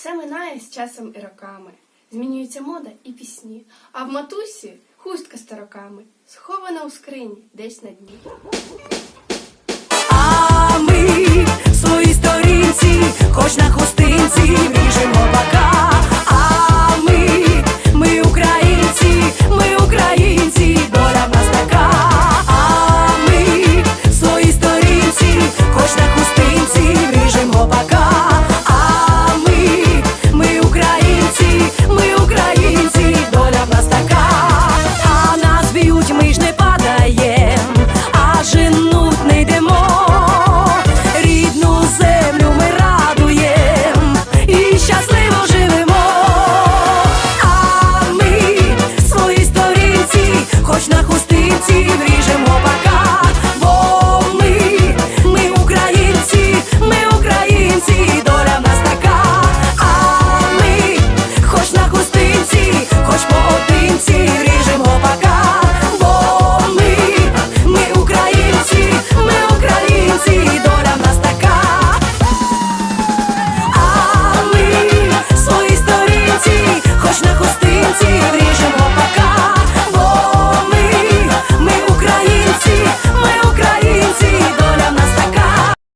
Все минає з часом і роками. Змінюється мода і пісні. А в матусі хустка з тароками, схована у скрині десь на дні.